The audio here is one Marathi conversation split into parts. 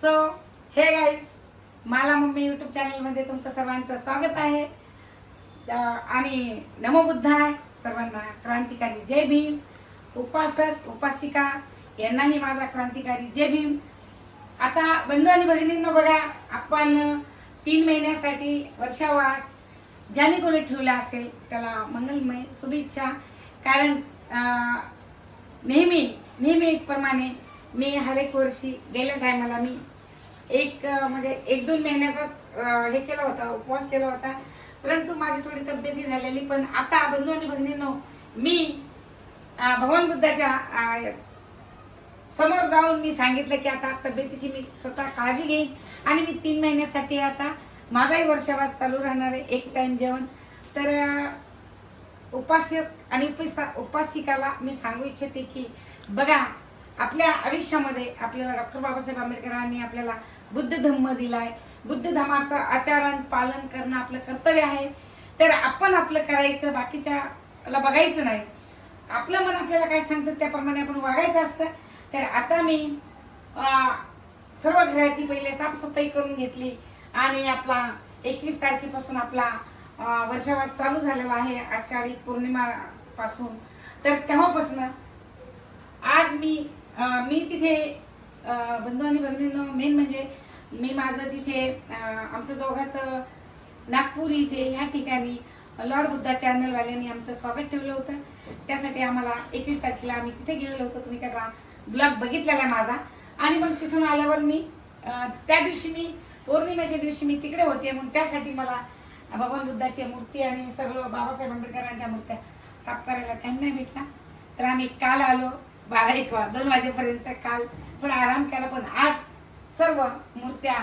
सो हे गाईस मला मम्मी यूट्यूब चॅनलमध्ये तुमचं सर्वांचं स्वागत आहे. आणि नमोबुद्धाय सर्वांना क्रांतिकारी जय भीम. उपासक उपासिका यांनाही माझा क्रांतिकारी जय भीम. आता बंधू आणि भगिनींना बघा आपण तीन महिन्यासाठी वर्षावास ज्याने कोणी ठेवला असेल त्याला मंगलमय शुभेच्छा. कारण नेहमी नेहमीप्रमाणे मी हर एक वर्षी गेल्या टायमाला मी एक म्हणजे एक दोन महिन्याचा हे केलं होतं उपवास केला होता. परंतु माझी थोडी तब्येती झालेली पण आता बंधू आणि भगिनीनो मी भगवान बुद्धाच्या समोर जाऊन मी सांगितलं की आता तब्येतीची मी स्वतः काळजी घेईन आणि मी तीन महिन्यासाठी आता माझाही वर्षावाद चालू राहणार आहे एक टाईम जेवण. तर अं, आणि उपासा उपासिकाला मी सांगू इच्छिते की बघा आपल्या आयुष्यामध्ये आपल्याला डॉक्टर बाबासाहेब आंबेडकरांनी आपल्याला बुद्ध धम्म दिलाय. बुद्ध धर्माचं आचरण पालन करणं आपलं कर्तव्य आहे. तर आपण आपलं करायचं बाकीच्याला बघायचं नाही. आपलं मन आपल्याला काय सांगतं त्याप्रमाणे आपण वागायचं असतं. तर आता मी सर्व घराची पहिले साफसफाई करून घेतली. आणि आपला एकवीस तारखेपासून आपला अं, वर्षावास चालू झालेला आहे आषाढी पौर्णिमापासून तर तेव्हापासून आज मी मी तिथे बंधू आणि भगिनींनो मेन म्हणजे मी माझं तिथे आमचं दोघांचं नागपूर इथे ह्या ठिकाणी लॉर्ड बुद्धा चॅनलवाल्यांनी आमचं स्वागत ठेवलं होतं. त्यासाठी आम्हाला एकवीस तारखेला आम्ही तिथे गेलेलो होतो. तुम्ही त्याचा ब्लॉग बघितलेला आहे माझा. आणि मग तिथून आल्यावर मी त्या दिवशी मी पौर्णिमेच्या दिवशी मी तिकडे होते. मग त्यासाठी मला भगवान बुद्धाची मूर्ती आणि सगळं बाबासाहेब आंबेडकरांच्या मूर्त्या साफ करायला टाइम नाही भेटला. तर आम्ही काल आलो. बारा एक वा दोन वाजेपर्यंत काल थोडा आराम केला पण आज सर्व मूर्त्या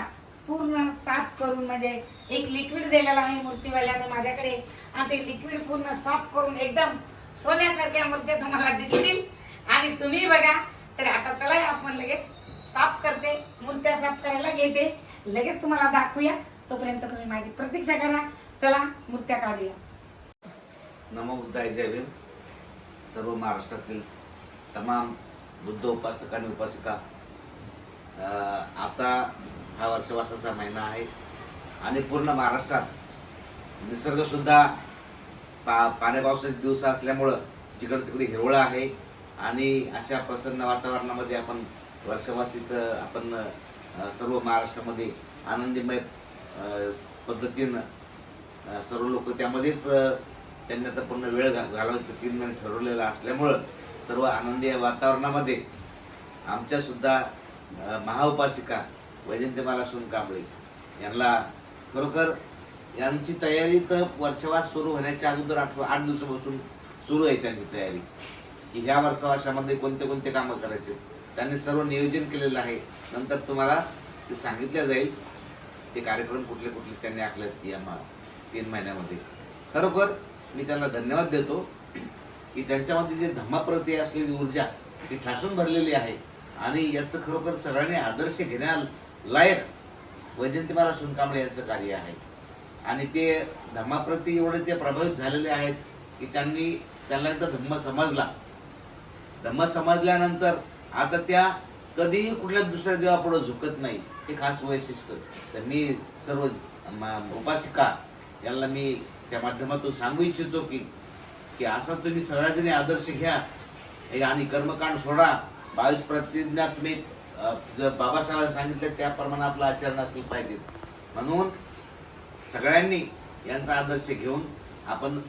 पूर्ण साफ करून म्हणजे एक लिक्विड दिलेलं आहे मूर्तीवाल्याने माझ्याकडे. आणि ते लिक्विड पूर्ण साफ करून एकदम सोन्यासारख्या मूर्त्या तुम्हाला दिसतील. आणि तुम्ही बघा तर आता चला आपण लगेच साफ करते मूर्त्या साफ करायला घेते. लगेच तुम्हाला दाखवूया. तोपर्यंत तुम्ही माझी प्रतीक्षा करा. चला मूर्त्या काढूया. नमो बुद्धाय जय भीम. सर्व महाराष्ट्रातील तमाम बुद्ध उपासक आणि उपासिका आता हा वर्षवासाचा महिना आहे आणि पूर्ण महाराष्ट्रात निसर्गसुद्धा पा पाण्या पावसाचे दिवस असल्यामुळं जिकडे तिकडे हिरवळं आहे आणि अशा प्रसन्न वातावरणामध्ये आपण वर्षवासीत आपण सर्व महाराष्ट्रामध्ये आनंदीमय पद्धतीनं सर्व लोक त्यामध्येच त्यांनी आता पूर्ण वेळ घालवायचं तीन महिने ठरवलेला असल्यामुळं सर्व आनंदी वातावरणामध्ये. आमच्या सुद्धा महाउपासिका वैजंतीमाला सोन कांबळे यांना खरोखर यांची तयारी तर वर्षवास सुरू होण्याच्या अगोदर आठ आठ दिवसापासून सुरू आहे त्यांची तयारी. की ह्या वर्षवासामध्ये कोणते कोणते कामं करायचे? त्यांनी सर्व नियोजन केलेलं आहे. नंतर तुम्हाला ते सांगितलं जाईल. ते कार्यक्रम कुठले कुठले त्यांनी आखलेत या मा- तीन महिन्यामध्ये. खरोखर मी त्यांना धन्यवाद देतो. की त्यांच्यामध्ये जे धम्माप्रती असलेली ऊर्जा ती ठासून भरलेली आहे. आणि याचं खरोखर सगळ्यांनी आदर्श घेण्यालायक वैजंतीमाला सुनकांबळे यांचं कार्य आहे. आणि ते धम्माप्रती एवढे ते प्रभावित झालेले आहेत की त्यांनी त्यांना एकदा धम्म समजला. धम्म समजल्यानंतर आता त्या कधीही कुठल्या दुसऱ्या देवापुढं झुकत नाही हे खास वैशिष्ट्य. तर मी सर्व उपासिका यांना मी त्या माध्यमातून सांगू इच्छितो की की असा तुम्ही सगळ्याजणी आदर्श घ्या. आणि कर्मकांड सोडा. बावीस प्रतिज्ञा तुम्ही जर बाबासाहेबांनी सांगितलं त्याप्रमाणे आपलं आचरण असलं पाहिजे. म्हणून सगळ्यांनी यांचा आदर्श घेऊन आपण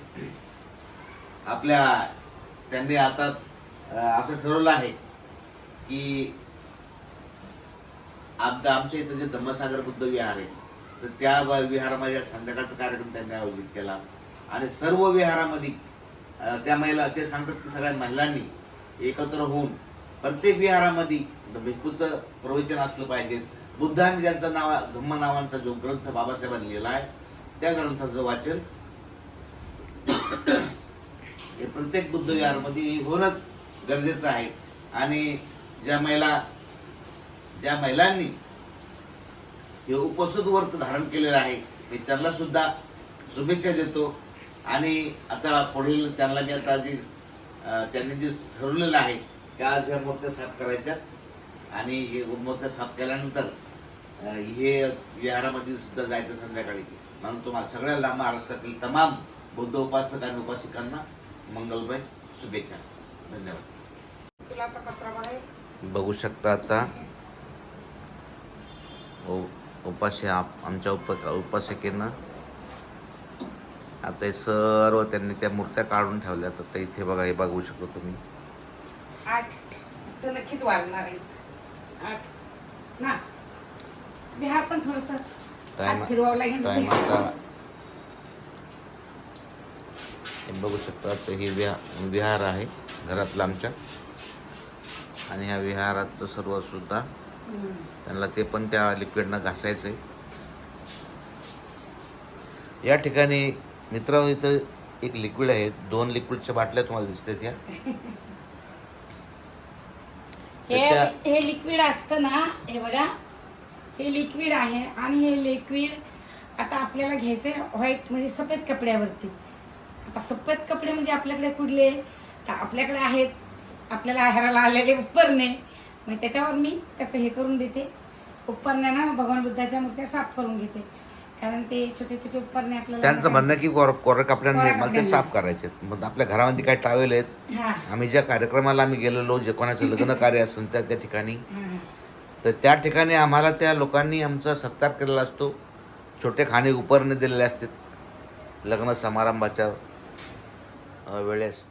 आपल्या त्यांनी आता असं ठरवलं आहे की आमच्या आमच्या इथं जे धम्मसागर बुद्ध विहार आहे तर त्या विहारामध्ये संध्याकाळचा कार्यक्रम त्यांनी आयोजित केला. आणि सर्व विहारामध्ये त्या महिला ते सांगतात की सगळ्या महिलांनी एकत्र होऊन प्रत्येक विहारामध्ये भिक्खूचं प्रवचन असलं पाहिजे. बुद्धांनी ज्यांचा नावा धम्म नावांचा जो ग्रंथ बाबासाहेबांनी लिहिला आहे त्या ग्रंथाचं वाचन हे प्रत्येक बुद्ध विहारमध्ये होणंच गरजेचं आहे. आणि ज्या महिला ज्या महिलांनी हे उपसुद व्रत धारण केलेलं आहे मी त्यांना सुद्धा शुभेच्छा देतो. आणि आता पुढील त्यांना मी आता जी त्यांनी जे ठरवलेलं आहे की आज ह्या मूर्त्या साफ करायच्या आणि हे मूर्त्या साफ केल्यानंतर हे विहारामध्ये सुद्धा जायचं संध्याकाळी. म्हणून तुम्हाला सगळ्याला महाराष्ट्रातील तमाम बुद्ध उपासक आणि उपासिकांना मंगलमय शुभेच्छा. धन्यवाद. बघा शकता आता. उपाशी आप- आमच्या उप उपासिकेनं आता हे सर्व त्यांनी त्या मूर्त्या काढून ठेवल्या तर ते इथे बघा हे बघू शकतो तुम्ही. आठ. तर नक्कीच वाजणार आहेत. आठ. ना? बिहार पण थोडस टाइम फिरवावं लागेल टाइम बिहार. आता. हे बघू शकता तर ही विहा विहार आहे घरातलं आमच्या. आणि ह्या विहारात सर्व सुद्धा. त्यांना ते पण त्या लिक्विडनं घासायचंय. या ठिकाणी मित्र इथं एक लिक्विड आहे. दोन लिक्विडच्या बाटल्या तुम्हाला दिसतात या. हे त्या हे लिक्विड असतं ना हे बघा. हे लिक्विड आहे आणि हे लिक्विड आता आपल्याला घ्यायचं आहे व्हाईट म्हणजे सफेद कपड्यावरती. आता सफेद कपडे म्हणजे आपल्याकडे कुठले? तर आपल्याकडे आहेत आपल्याला आहाराला आलेले उपरणे. मग त्याच्यावर मी त्याचं हे करून देते. उपरण्यानं भगवान बुद्धाच्या मूर्त्या साफ करून घेते. कारण ते छोटे छोटे उपरणे आपल्याला त्यांचं म्हणणं की कोर कोरं कपड्यांनी कोऱ्या मग ते कपड्यांनी. साफ करायचे मग आपल्या घरामध्ये काही टावेल आहेत? हा. आम्ही ज्या कार्यक्रमाला आम्ही गेलेलो जे कोणाचं लग्न कार्य असेल त्या त्या ठिकाणी. हा. तर त्या ठिकाणी आम्हाला त्या लोकांनी आमचा सत्कार केलेला असतो. छोटे खाणे उपरणे दिलेले असतात. लग्न समारंभाच्या अ, वेळेस.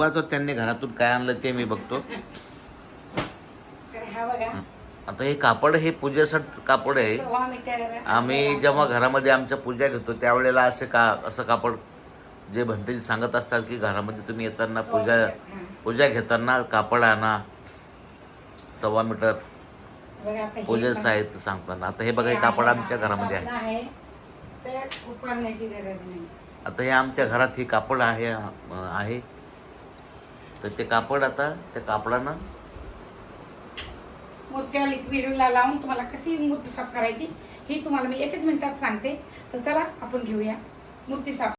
आता त्यांनी घरातून काय आणलं ते मी बघतो. हा आता हे कापड हे पूजेसाठी कापड आहे. मीटर आम्ही जेव्हा घरामध्ये आमच्या पूजा घेतो त्यावेळेला असे का असं कापड जे भंतेजी सांगत असतात की घरामध्ये तुम्ही येताना पूजा पूजा घेताना कापड आणा. सव्वा मीटर हे पूजेचं पण- साहित्य सांगताना. आता हे बघा हे कापड आमच्या घरामध्ये आहे. आता हे आमच्या घरात हे कापड आहे आहे. तर ते कापड आता त्या कापडानं मूर्त्या लिक्विडला लावून तुम्हाला कशी मूर्ती साफ करायची ही तुम्हाला मी एकच मिनिटात सांगते. तर चला आपण घेऊया. मूर्ती साफ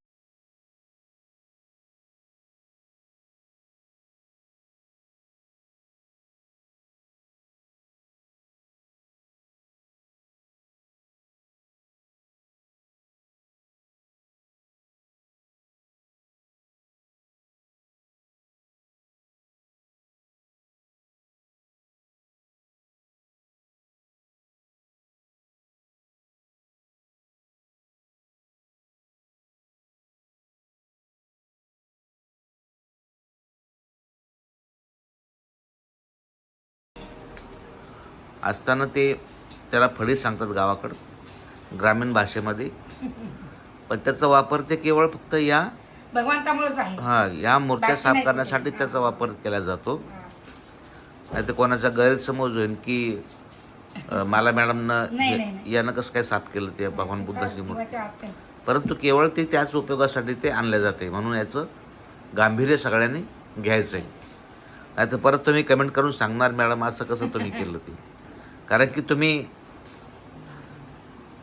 असताना ते त्याला फळी सांगतात गावाकडं ग्रामीण भाषेमध्ये पण त्याचा वापर ते केवळ फक्त या भगवंतामुळेच आहे हा या मूर्त्या साफ करण्यासाठी. त्याचा वापर केला जातो. नाही तर कोणाचा गैरसमज होईल की मला मॅडमनं. यानं कसं काय साफ केलं ते भगवान बुद्धाची मूर्ती. परंतु केवळ ते त्याच उपयोगासाठी ते आणले जाते म्हणून याचं गांभीर्य सगळ्यांनी घ्यायचं आहे नाही तर परत तुम्ही कमेंट करून सांगणार मॅडम असं कसं तुम्ही केलं ते कारण की तुम्ही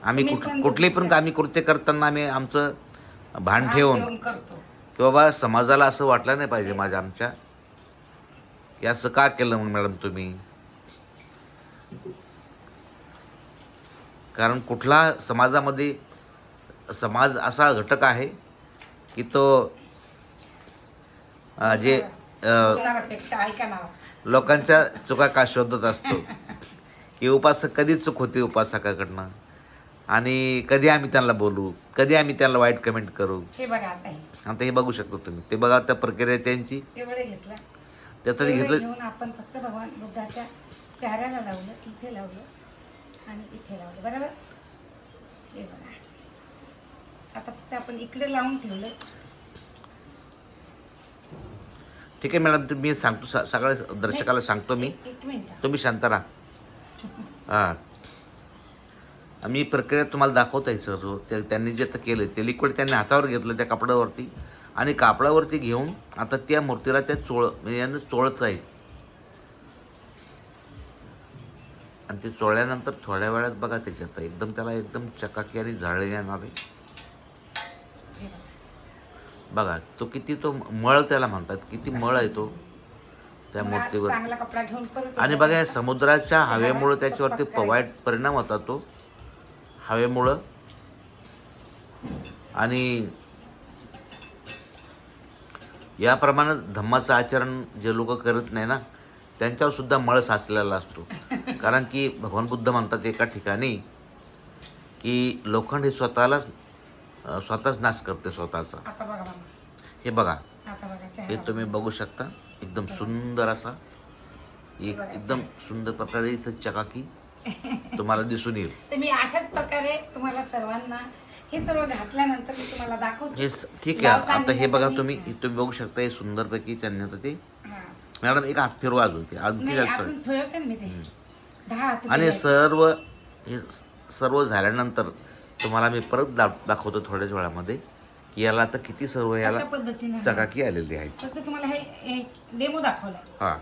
आम्ही कुठ कुठली पण कामी कृत्य करताना आम्ही आमचं भान ठेवून की बाबा समाजाला असं वाटलं नाही पाहिजे माझ्या आमच्या. की असं का केलं मग मॅडम तुम्ही? कारण कुठला समाजामध्ये समाज असा घटक आहे की तो जे लोकांच्या चुका का शोधत असतो? की उपासक कधी चूक होते उपासकाकडनं. आणि कधी आम्ही त्यांना बोलू कधी आम्ही त्यांना वाईट कमेंट करू? हे बघा आता हे. आता हे बघू शकतो तुम्ही. ते बघा त्या प्रक्रिया त्यांची. एवढे घेतलं. त्याचं ते एवढं घेतलं. घेऊन आपण फक्त भगवान बुद्धाच्या चेहऱ्याला लावलं इथे लावलं आणि इथे लावलं. बरोबर? हे बघा. आता फक्त आपण इकडे लावून ठेवलं. ठीक आहे मॅडम ते मी सांगतो स- सगळ्या दर्शकाला सांगतो मी. एक- एक मिनिट. तुम्ही शांत राहा. हां. मी प्रक्रिया तुम्हाला दाखवत आहे सर ते त्यांनी जे आता केलं ते लिक्विड त्यांनी हातावर घेतलं त्या कापडावरती आणि कापडावरती घेऊन आता त्या मूर्तीला त्या चोळ म्हणजे यांना चोळत आहे आणि ते चोळल्यानंतर थोड्या वेळात बघा त्याच्यात एकदम त्याला एकदम चकाकी आणि झाळे येणार आहे. बघा तो किती तो मळ त्याला म्हणतात किती मळ आहे तो. त्या मूर्तीवर. आणि बघा या समुद्राच्या हवेमुळं त्याच्यावरती प- वाईट परिणाम होता तो. हवेमुळं. आणि याप्रमाणे धम्माचं आचरण जे लोक करत नाही ना त्यांच्यावर सुद्धा मळ साचलेला असतो. कारण की भगवान बुद्ध म्हणतात एका ठिकाणी की लोखंड हे स्वतःलाच स्वतःच नाश करते स्वतःचा. हे बघा. हे तुम्ही बघू शकता. एकदम सुंदर असा एक एकदम सुंदर प्रकारे इथं चकाकी तुम्हाला दिसून येईल. तर मी अशाच प्रकारे तुम्हाला सर्वांना हे सर्व घासल्यानंतर मी तुम्हाला दाखवते. हे स- ठीक आहे. आता हे बघा तुम्ही तुम्ही बघू शकता हे सुंदरपैकी त्यांनी आता ते हा. मॅडम एक हात फिरवा अजून ते. अजून नाही ते चढ अजून ठेवते ना मी ते. दहा हात आणि. सर्व हे स- सर्व झाल्यानंतर तुम्हाला मी परत दा दाखवतो थोड्याच वेळामध्ये. याला आता किती सर्व याला पद्धतीने. चकाकी आलेली आहे. फक्त तुम्हाला हे डेमो दाखवला हां.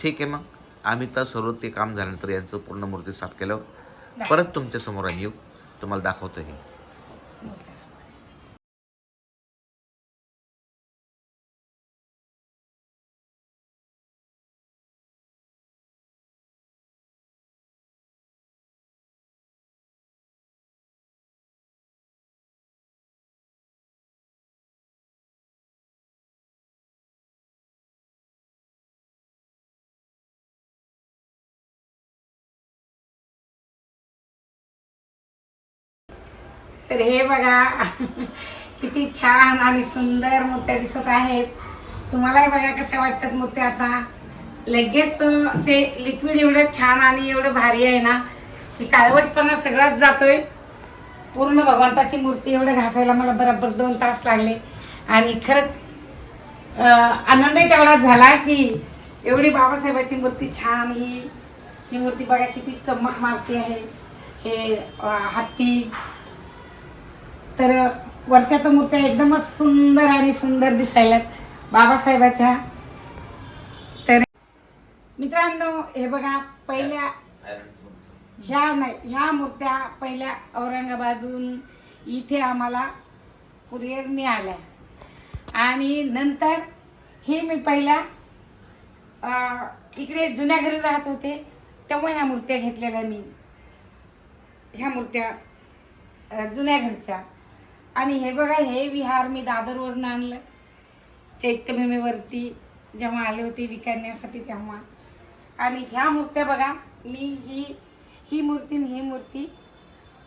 ठीक आहे मग. आम्ही तर सर्व ते काम झाल्यानंतर यांचं पूर्ण मूर्ती साफ केल्यावर परत तुमच्यासमोर आम्ही येऊ. तुम्हाला दाखवतो हे तर हे बघा किती छान आणि सुंदर मूर्त्या दिसत आहेत. तुम्हालाही बघा कशा वाटतात मूर्त्या आता. लगेच ते लिक्विड एवढं छान आणि एवढं भारी आहे ना की काळवटपणा सगळाच जातोय. पूर्ण भगवंताची मूर्ती एवढं घासायला मला बरोबर दोन तास लागले. आणि खरंच आनंदही तेवढाच झाला की एवढी बाबासाहेबाची मूर्ती छान ही. ही मूर्ती बघा किती चमक मारती आहे. हे हत्ती तर वरच्या तर मूर्त्या एकदमच सुंदर आणि सुंदर दिसायल्यात. बाबासाहेबाच्या. तर मित्रांनो हे बघा पहिल्या ह्या नाही ह्या मूर्त्या पहिल्या औरंगाबादहून इथे आम्हाला कुरिअरने आल्या आणि नंतर हे मी पहिल्या इकडे जुन्या घरी राहत होते तेव्हा ह्या मूर्त्या घेतलेल्या मी. ह्या मूर्त्या जुन्या घरच्या. आणि हे बघा हे विहार मी दादरवरून आणलं चैत्यभूमीवरती जेव्हा आले होते विकण्यासाठी तेव्हा. आणि ह्या मूर्त्या बघा मी ही ही मूर्ती आणि ही मूर्ती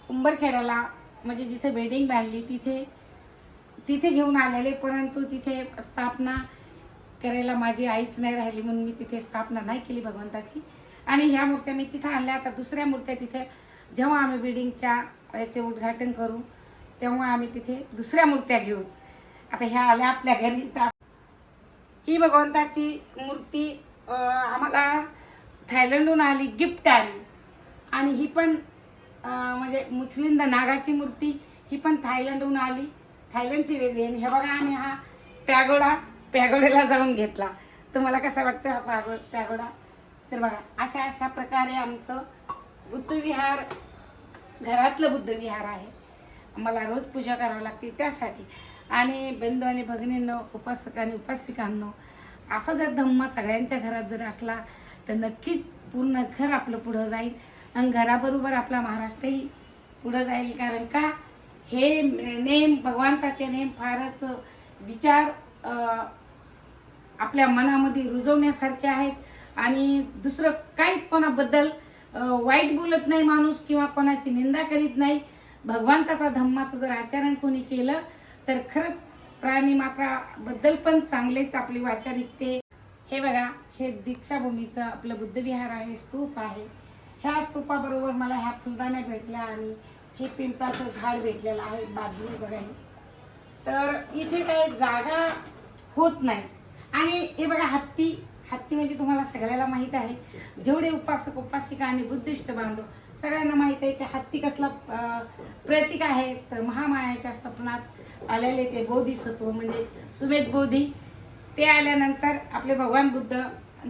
उंबरखेड्याला म्हणजे जिथे बिल्डिंग बांधली तिथे तिथे घेऊन आलेले परंतु तिथे स्थापना करायला माझी आईच नाही राहिली म्हणून मी तिथे स्थापना नाही केली भगवंताची. आणि ह्या मूर्त्या मी तिथं आणल्या आता दुसऱ्या मूर्त्या तिथे जेव्हा आम्ही बिल्डिंगच्या याचे उद्घाटन करू तेव्हा आम्ही तिथे दुसऱ्या मूर्त्या घेऊ आता ह्या आल्या आपल्या घरी. तर ही भगवंताची मूर्ती आम्हाला थायलंडहून आली गिफ्ट आली. आणि ही पण म्हणजे मुचलिंद नागाची मूर्ती ही पण थायलंडहून आली. थायलंडची वेगळी. आणि हे बघा आम्ही हा पॅगोडा पॅगोड्याला जाऊन घेतला. तुम्हाला कसा वाटतं हा पॅगो पॅगोडा? तर बघा अशा अशा प्रकारे आमचं बुद्धविहार घरातलं बुद्धविहार आहे. मला रोज पूजा करावी लागते त्यासाठी. आणि बंधू आणि भगिनींनो उपासक आणि उपासिकांनो असा जर धम्म सगळ्यांच्या घरात जर असला तर नक्कीच पूर्ण घर आपलं पुढं जाईल आणि घराबरोबर आपला महाराष्ट्रही पुढं जाईल. कारण का? हे नेम भगवंताचे नेम फारच विचार आपल्या मनामध्ये रुजवण्यासारखे आहेत. आणि दुसरं काहीच कोणाबद्दल वाईट बोलत नाही माणूस किंवा कोणाची निंदा करीत नाही. भगवंताचा धम्माचं जर आचरण कोणी केलं तर खरंच प्राणी मात्राबद्दल पण चांगलेच आपली वाचा निघते. हे बघा हे दीक्षाभूमीचं आपलं बुद्धविहार आहे स्तूप आहे. ह्या स्तूपाबरोबर मला ह्या फुलदाण्या भेटल्या आणि हे पिंपळाचं झाड भेटलेलं आहे बाजूला बघा हे. तर इथे काही जागा होत नाही. आणि हे बघा हत्ती. हत्ती म्हणजे तुम्हाला सगळ्याला माहीत आहे. जेवढे उपासक उपासिका आणि बुद्धिस्ट बांधव सगळ्यांना माहीत आहे की हत्ती कसला प्रतीक आहे. तर महामायाच्या स्वप्नात आलेले ते बोधिसत्व म्हणजे सुमेध बोधी ते आल्यानंतर आपले भगवान बुद्ध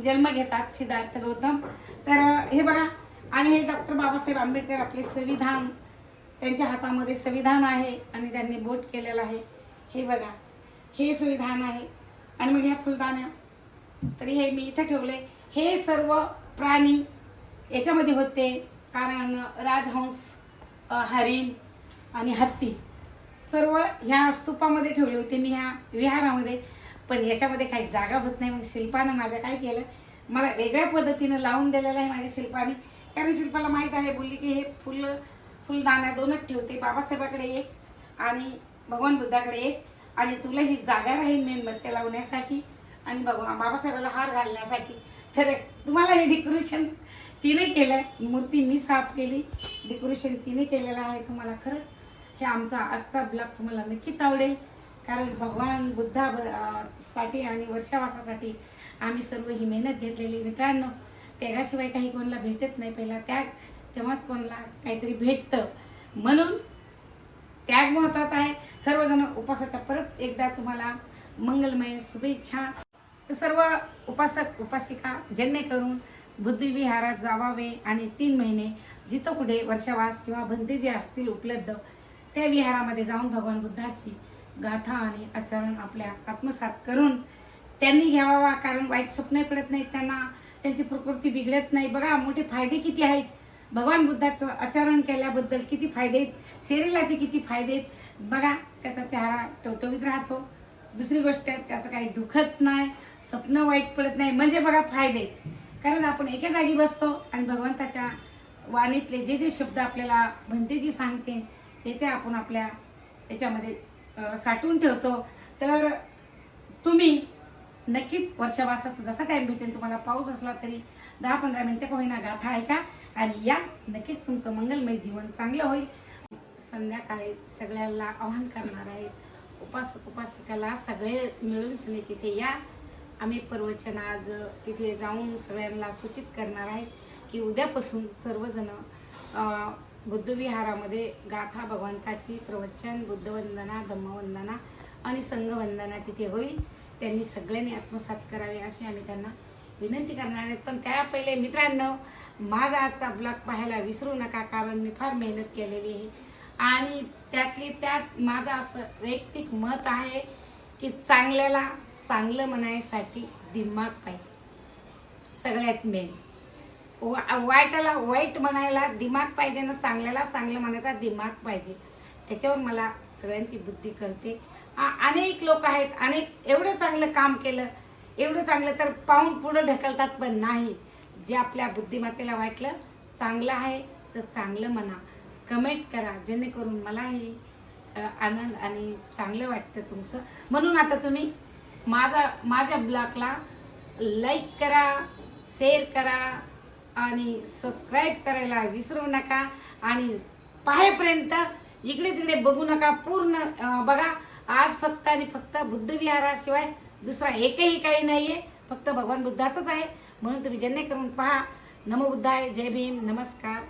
जन्म घेतात सिद्धार्थ गौतम. तर हे बघा आणि हे डॉक्टर बाबासाहेब आंबेडकर आपले संविधान त्यांच्या हातामध्ये संविधान आहे आणि त्यांनी बोट केलेलं आहे. हे बघा हे संविधान आहे. आणि मग ह्या फुलदाण्या तरी हे मी इथं ठेवले हे सर्व प्राणी याच्यामध्ये होते. कारण राजहंस हरिण आणि हत्ती सर्व ह्या स्तूपामध्ये ठेवले होते. मी ह्या विहारामध्ये. पण ह्याच्यामध्ये काही जागा होत नाही. मग शिल्पानं माझ्या काय केलं? मला वेगळ्या पद्धतीनं लावून दिलेलं आहे माझ्या शिल्पाने. कारण शिल्पाला माहीत आहे बोलली की हे फुल फुलदाण्या दोनच ठेवते. बाबासाहेबाकडे एक आणि भगवान बुद्धाकडे एक. आणि तुला ही जागा राहील मेणबत्त्या लावण्यासाठी आणि भगवा बाबासाहेबाला हार घालण्यासाठी. तर तुम्हाला हे डेकोरेशन तिने केलं मूर्ती मी साफ केली. डेकोरेशन तिने केलेलं आहे तुम्हाला खरंच? हे आमचा आजचा ब्लॉग तुम्हाला नक्कीच आवडेल. कारण भगवान बुद्धा ब- साठी आणि वर्षावासासाठी आम्ही सर्व ही मेहनत घेतलेली मित्रांनो त्यागाशिवाय काही कोणाला भेटत नाही. पहिला त्याग तेव्हाच कोणाला काहीतरी भेटतं. म्हणून त्याग महत्त्वाचा आहे. सर्वजण उपासाच्या परत एकदा तुम्हाला मंगलमय शुभेच्छा. तर सर्व उपासक उपासिका जेणेकरून बुद्धिविहारात जावावे आणि तीन महिने जिथं कुठे वर्षावास किंवा भंते जे असतील उपलब्ध त्या विहारामध्ये जाऊन भगवान बुद्धाची गाथा आणि आचरण आपल्या आत्मसात करून त्यांनी घ्यावा कारण वाईट स्वप्न पडत नाहीत त्यांना त्यांची प्रकृती बिघडत नाही. बघा मोठे फायदे किती आहेत. भगवान बुद्धाचं आचरण केल्याबद्दल किती फायदे आहेत. शरीराचे किती फायदे आहेत. बघा त्याचा चेहरा टवटवीत राहतो. दुसरी गोष्ट त्याचं काही दुखत नाही स्वप्न वाईट पडत नाही. म्हणजे बघा फायदे. कारण आपण एका जागी बसतो आणि भगवंताच्या वाणीतले जे जे शब्द आपल्याला भंते जी सांगते ते ते आपण आपल्या याच्यामध्ये साठवून ठेवतो. तर तुम्ही नक्कीच वर्षावासाचं जसा टाईम भेटेल तुम्हाला पाऊस असला तरी दहा पंधरा मिनटं का होईना गाथा ऐका आणि या नक्कीच तुमचं मंगलमय जीवन चांगलं होईल. संध्याकाळी सगळ्यांना आवाहन करणार आहेत उपासक उपासिकाला सगळे मिळून सगळे तिथे या. आम्ही प्रवचन आज तिथे जाऊन सगळ्यांना सूचित करणार आहेत की उद्यापासून सर्वजण बुद्धविहारामध्ये गाथा भगवंताची प्रवचन बुद्धवंदना धम्मवंदना आणि संघवंदना तिथे होईल. त्यांनी सगळ्यांनी आत्मसात करावे असे आम्ही त्यांना विनंती करणार आहेत. पण त्या पहिले मित्रांनो माझा आजचा ब्लॉग पाहायला विसरू नका कारण मी फार मेहनत केलेली आहे. आणि त्यातली त्यात माझं असं वैयक्तिक मत आहे की चांगल्याला चांगलं म्हणायसाठी दिमाग पाहिजे. सगळ्यात मेन वा वाईटाला वाईट म्हणायला दिमाग पाहिजे ना चांगल्याला चांगलं म्हणायचा दिमाग पाहिजे. त्याच्यावर मला सगळ्यांची बुद्धी कळते. अनेक लोक आहेत अनेक एवढं चांगलं काम केलं एवढं चांगलं तर पाहून पुढं ढकलतात पण नाही. जे आपल्या बुद्धिमत्तेला वाटलं चांगलं आहे तर चांगलं म्हणा. कमेंट करा जेणेकरून मलाही आनंद आणि चांगलं वाटतं तुमचं. म्हणून आता तुम्ही माझा माझ्या ब्लॉगला लाईक करा शेअर करा आणि सबस्क्राईब करायला विसरू नका. आणि पाहेपर्यंत इकडे तिकडे बघू नका पूर्ण बघा. आज फक्त आणि फक्त बुद्धविहाराशिवाय दुसरा एकही काही नाही आहे फक्त भगवान बुद्धाचंच आहे. म्हणून तुम्ही जेणेकरून पहा. नमो बुद्धाय जय भीम नमस्कार.